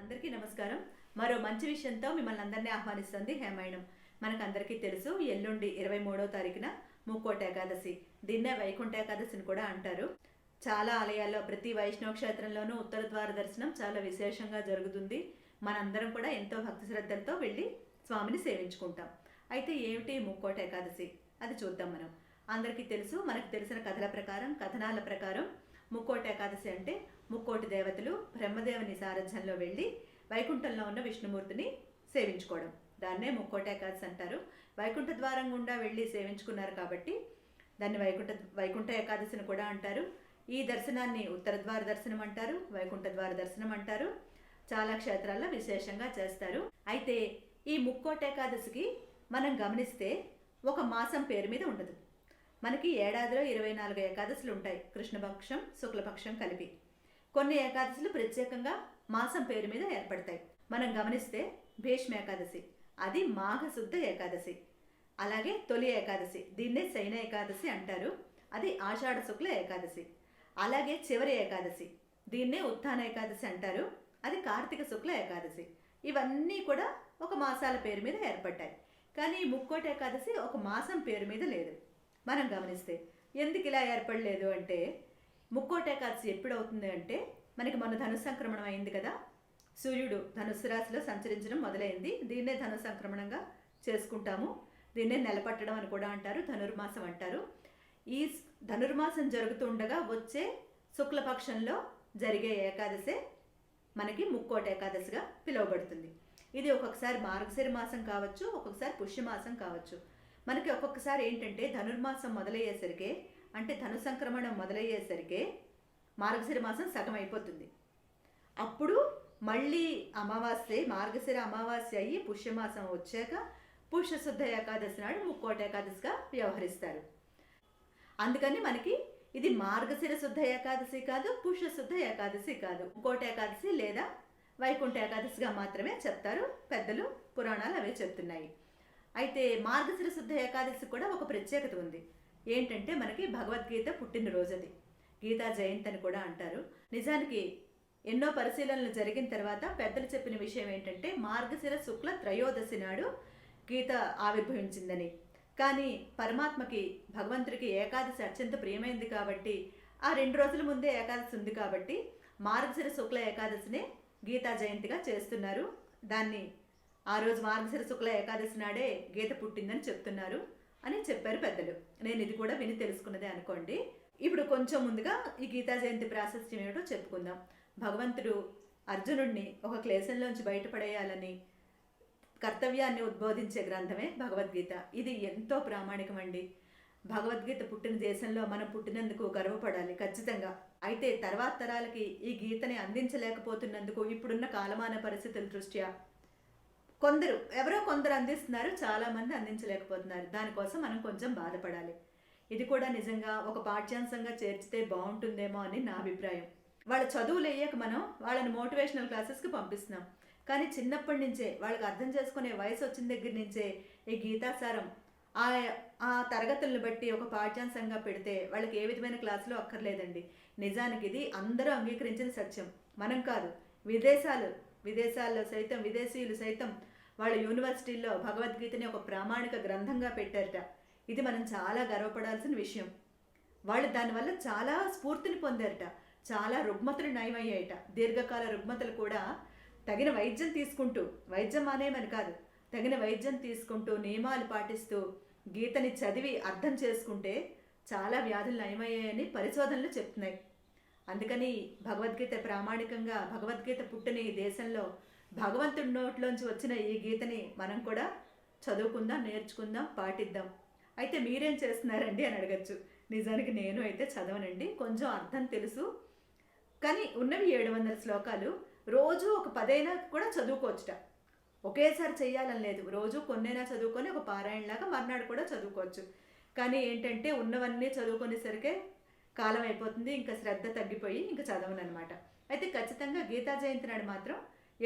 అందరికీ నమస్కారం. మరో మంచి విషయంతో మిమ్మల్ని అందరినీ ఆహ్వానిస్తుంది హేమాయణం మనకు అందరికీ తెలుసు ఎల్లుండి ఇరవై మూడో తారీఖున ముక్కోట ఏకాదశి దీన్నే వైకుంఠ ఏకాదశిని కూడా అంటారు. చాలా ఆలయాల్లో ప్రతి వైష్ణవ క్షేత్రంలోనూ ఉత్తర ద్వార దర్శనం చాలా విశేషంగా జరుగుతుంది. మనందరం కూడా ఎంతో భక్తి శ్రద్ధలతో వెళ్ళి స్వామిని సేవించుకుంటాం. అయితే ఏమిటి ముక్కోట ఏకాదశి? అది చూద్దాం మనం. అందరికీ తెలుసు మనకు తెలిసిన కథల ప్రకారం కథనాల ప్రకారం ముక్కోటి ఏకాదశి అంటే ముక్కోటి దేవతలు బ్రహ్మదేవుని సారథ్యంలో వెళ్ళి వైకుంఠంలో ఉన్న విష్ణుమూర్తిని సేవించుకోవడం. దాన్నే ముక్కోటి ఏకాదశి అంటారు. వైకుంఠ ద్వారం గుండా వెళ్ళి సేవించుకున్నారు కాబట్టి దాన్ని వైకుంఠ వైకుంఠ ఏకాదశిని కూడా అంటారు. ఈ దర్శనాన్ని ఉత్తర ద్వార దర్శనం అంటారు వైకుంఠ ద్వార దర్శనం అంటారు. చాలా క్షేత్రాల్లో విశేషంగా చేస్తారు. అయితే ఈ ముక్కోటి ఏకాదశికి మనం గమనిస్తే ఒక మాసం పేరు మీద ఉండదు. మనకి ఏడాదిలో ఇరవై నాలుగు ఏకాదశులు ఉంటాయి. కృష్ణపక్షం శుక్లపక్షం కలిపి. కొన్ని ఏకాదశులు ప్రత్యేకంగా మాసం పేరు మీద ఏర్పడతాయి. మనం గమనిస్తే భీష్మ ఏకాదశి అది మాఘశుద్ధ ఏకాదశి అలాగే తొలి ఏకాదశి దీన్నే శైన ఏకాదశి అంటారు. అది ఆషాఢ శుక్ల ఏకాదశి అలాగే చివరి ఏకాదశి దీన్నే ఉత్థాన ఏకాదశి అంటారు. అది కార్తీక శుక్ల ఏకాదశి ఇవన్నీ కూడా ఒక మాసాల పేరు మీద ఏర్పడ్డాయి. కానీ ముక్కోటి ఏకాదశి ఒక మాసం పేరు మీద లేదు. మనం గమనిస్తే ఎందుకు ఇలా ఏర్పడలేదు అంటే ముక్కోటేకాదశి ఎప్పుడు అవుతుంది అంటే మనకి మన ధను సంక్రమణం అయింది కదా. సూర్యుడు ధనుసు రాశిలో సంచరించడం మొదలైంది. దీన్నే ధను సంక్రమణంగా చేసుకుంటాము. దీన్నే నిలబట్టడం అని కూడా అంటారు ధనుర్మాసం అంటారు. ఈ ధనుర్మాసం జరుగుతుండగా వచ్చే శుక్లపక్షంలో జరిగే ఏకాదశే మనకి ముక్కోట ఏకాదశిగా పిలువబడుతుంది. ఇది ఒక్కొక్కసారి మార్గశిర మాసం కావచ్చు ఒక్కొక్కసారి పుష్యమాసం కావచ్చు. మనకి ఒక్కొక్కసారి ఏంటంటే ధనుర్మాసం మొదలయ్యేసరికి అంటే ధను సంక్రమణం మొదలయ్యేసరికి మార్గశిర మాసం సగం అయిపోతుంది. అప్పుడు మళ్ళీ అమావాస్య మార్గశిర అమావాస్య అయ్యి పుష్యమాసం వచ్చాక పుష్యశుద్ధ ఏకాదశి నాడు ముక్కోట ఏకాదశిగా వ్యవహరిస్తారు. అందుకని మనకి ఇది మార్గశిర శుద్ధ ఏకాదశి కాదు పుష్యశుద్ధ ఏకాదశి కాదు. ముక్కోట ఏకాదశి లేదా వైకుంఠ ఏకాదశిగా మాత్రమే చెప్తారు పెద్దలు పురాణాలు అవే చెప్తున్నాయి. అయితే మార్గశిర శుద్ధ ఏకాదశి కూడా ఒక ప్రత్యేకత ఉంది. ఏంటంటే మనకి భగవద్గీత పుట్టినరోజు గీతా జయంతి అని కూడా అంటారు. నిజానికి ఎన్నో పరిశీలనలు జరిగిన తర్వాత పెద్దలు చెప్పిన విషయం ఏంటంటే మార్గశిర శుక్ల త్రయోదశి నాడు గీత ఆవిర్భవించిందని. కానీ పరమాత్మకి భగవంతుడికి ఏకాదశి అత్యంత ప్రియమైంది కాబట్టి ఆ రెండు రోజుల ముందే ఏకాదశి ఉంది కాబట్టి మార్గశిర శుక్ల ఏకాదశినే గీతా జయంతిగా చేస్తున్నారు. దాన్ని ఆ రోజు మార్గశిర శుక్ల ఏకాదశి నాడే గీత పుట్టిందని చెప్తున్నారు అని చెప్పారు పెద్దలు. నేను ఇది కూడా విని తెలుసుకున్నదే అనుకోండి. ఇప్పుడు కొంచెం ముందుగా ఈ గీతా జయంతి ప్రాశస్త్యం ఏమిటో చెప్పుకుందాం. భగవంతుడు అర్జునుడిని ఒక క్లేశంలోంచి బయటపడేయాలని కర్తవ్యాన్ని ఉద్బోధించే గ్రంథమే భగవద్గీత. ఇది ఎంతో ప్రామాణికమండి. భగవద్గీత పుట్టిన దేశంలో మనం పుట్టినందుకు గర్వపడాలి ఖచ్చితంగా. అయితే తర్వాత తరాలకి ఈ గీతని అందించలేకపోతున్నందుకు ఇప్పుడున్న కాలమాన పరిస్థితుల దృష్ట్యా కొందరు ఎవరో కొందరు అందిస్తున్నారు చాలామంది అందించలేకపోతున్నారు. దానికోసం మనం కొంచెం బాధపడాలి. ఇది కూడా నిజంగా ఒక పాఠ్యాంశంగా చేర్చితే బాగుంటుందేమో అని నా అభిప్రాయం. వాళ్ళ చదువులు వేయక మనం వాళ్ళని మోటివేషనల్ క్లాసెస్కి పంపిస్తున్నాం. కానీ చిన్నప్పటి నుంచే వాళ్ళకి అర్థం చేసుకునే వయసు వచ్చిన దగ్గర నుంచే ఈ గీతాసారం ఆ ఆ తరగతులను బట్టి ఒక పాఠ్యాంశంగా పెడితే వాళ్ళకి ఏ విధమైన క్లాసులు అక్కర్లేదండి. నిజానికి ఇది అందరూ అంగీకరించిన సత్యం. మనం కాదు విదేశాలు విదేశాల్లో సైతం విదేశీయులు సైతం వాళ్ళ యూనివర్సిటీల్లో భగవద్గీతని ఒక ప్రామాణిక గ్రంథంగా పెట్టారట. ఇది మనం చాలా గర్వపడాల్సిన విషయం. వాళ్ళు దానివల్ల చాలా స్ఫూర్తిని పొందారట. చాలా రుగ్మతలు నయమయ్యాయట. దీర్ఘకాల రుగ్మతలు కూడా తగిన వైద్యం తీసుకుంటూ వైద్యం మానేమని కాదు తగిన వైద్యం తీసుకుంటూ నియమాలు పాటిస్తూ గీతని చదివి అర్థం చేసుకుంటే చాలా వ్యాధులు నయమయ్యాయని పరిశోధనలు చెప్తున్నాయి. అందుకని భగవద్గీత ప్రామాణికంగా భగవద్గీత పుట్టిన ఈ దేశంలో భగవంతుడి నోట్లోంచి వచ్చిన ఈ గీతని మనం కూడా చదువుకుందాం నేర్చుకుందాం పాటిద్దాం. అయితే మీరేం చేస్తున్నారండి అని అడగచ్చు. నిజానికి నేను అయితే చదవనండి. కొంచెం అర్థం తెలుసు. కానీ ఉన్నవి ఏడు వందల శ్లోకాలు. రోజు ఒక పదైనా కూడా చదువుకోవచ్చుట. ఒకేసారి చేయాలని లేదు. రోజు కొన్నైనా చదువుకొని ఒక పారాయణలాగా మర్నాడు కూడా చదువుకోవచ్చు. కానీ ఏంటంటే ఉన్నవన్నీ చదువుకునేసరికే కాలం అయిపోతుంది. ఇంకా శ్రద్ధ తగ్గిపోయి ఇంకా చదవను అనమాట అయితే ఖచ్చితంగా గీతా జయంతి నాడు మాత్రం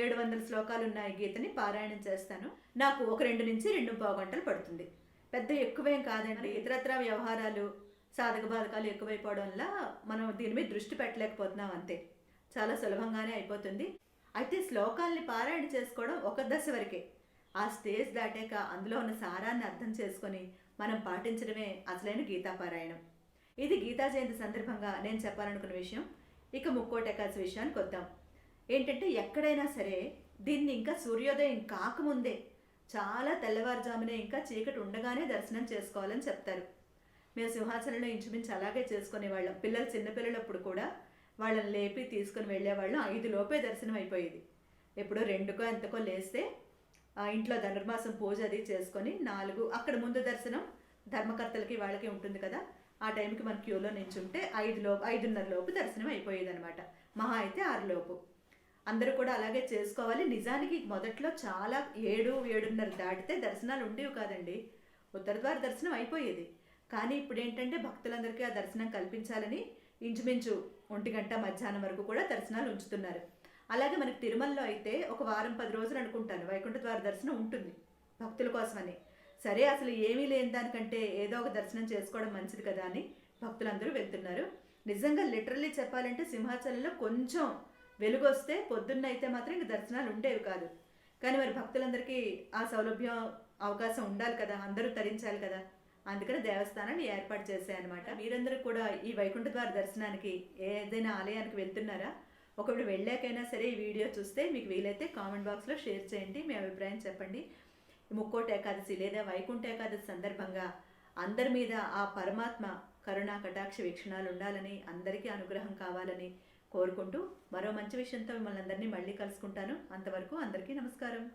ఏడు వందల శ్లోకాలు ఉన్న ఈ గీతని పారాయణం చేస్తాను. నాకు ఒక రెండు నుంచి రెండు పావు గంటలు పడుతుంది. పెద్ద ఎక్కువేం కాదండి. ఇతరత్ర వ్యవహారాలు సాధక బాధకాలు ఎక్కువైపోవడం వల్ల మనం దీని మీద దృష్టి పెట్టలేకపోతున్నాం అంతే. చాలా సులభంగానే అయిపోతుంది. అయితే శ్లోకాల్ని పారాయణ చేసుకోవడం ఒక దశ వరకే. ఆ స్టేజ్ దాటాక అందులో ఉన్న సారాన్ని అర్థం చేసుకొని మనం పాటించడమే అసలైన గీతా పారాయణం. ఇది గీతా జయంతి సందర్భంగా నేను చెప్పాలనుకున్న విషయం. ఇక ముక్కోటి ఏకాదశి విషయానికి వద్దాం. ఏంటంటే ఎక్కడైనా సరే దీన్ని ఇంకా సూర్యోదయం కాకముందే చాలా తెల్లవారుజామునే ఇంకా చీకటి ఉండగానే దర్శనం చేసుకోవాలని చెప్తారు. మేము సింహాచలంలో ఇంచుమించు అలాగే చేసుకునేవాళ్ళం. పిల్లలు చిన్నపిల్లలప్పుడు కూడా వాళ్ళని లేపి తీసుకుని వెళ్ళేవాళ్ళం. ఐదు లోపే దర్శనం అయిపోయేది. ఎప్పుడో రెండుకో ఎంతకో లేస్తే ఆ ఇంట్లో ధనుర్మాసం పూజ అది చేసుకొని నాలుగు అక్కడ ముందు దర్శనం ధర్మకర్తలకి వాళ్ళకి ఉంటుంది కదా ఆ టైంకి మన క్యూలో నించుంటే ఐదు లోపు ఐదున్నర లోపు దర్శనం అయిపోయేది అనమాట మహా అయితే ఆరు లోపు అందరూ కూడా అలాగే చేసుకోవాలి. నిజానికి మొదట్లో చాలా ఏడు ఏడున్నర దాటితే దర్శనాలు ఉండేవి కాదండి. ఉత్తరద్వార దర్శనం అయిపోయేది. కానీ ఇప్పుడు ఏంటంటే భక్తులందరికీ ఆ దర్శనం కల్పించాలని ఇంచుమించు ఒంటి గంట మధ్యాహ్నం వరకు కూడా దర్శనాలు ఉంచుతున్నారు. అలాగే మనకి తిరుమలలో అయితే ఒక వారం పది రోజులు అనుకుంటాను. వైకుంఠ ద్వార దర్శనం ఉంటుంది భక్తుల కోసమని. సరే అసలు ఏమీ లేని దానికంటే ఏదో ఒక దర్శనం చేసుకోవడం మంచిది కదా అని భక్తులందరూ వెళ్తున్నారు. నిజంగా లిటరల్లీ చెప్పాలంటే సింహాచలంలో కొంచెం వెలుగొస్తే పొద్దున్నైతే పొద్దున్న అయితే మాత్రం ఇంక దర్శనాలు ఉండేవి కాదు. కానీ మరి భక్తులందరికీ ఆ సౌలభ్యం అవకాశం ఉండాలి కదా అందరూ తరించాలి కదా. అందుకని దేవస్థానాన్ని ఏర్పాటు చేశాయన్నమాట. మీరందరూ కూడా ఈ వైకుంఠ ద్వార దర్శనానికి ఏదైనా ఆలయానికి వెళ్తున్నారా? ఒకవేళ వెళ్ళాకైనా సరే ఈ వీడియో చూస్తే మీకు వీలైతే కామెంట్ బాక్స్లో షేర్ చేయండి మీ అభిప్రాయం చెప్పండి. ముక్కోట ముక్కోటి ఏకాదశి లేదా వైకుంఠ ఏకాదశి సందర్భంగా అందరి మీద ఆ పరమాత్మ కరుణా కటాక్ష వీక్షణాలు ఉండాలని అందరికీ అనుగ్రహం కావాలని కోరుకుంటూ మరో మంచి విషయంతో మిమ్మల్ని అందరినీ మళ్ళీ కలుసుకుంటాను. అంతవరకు అందరికీ నమస్కారం.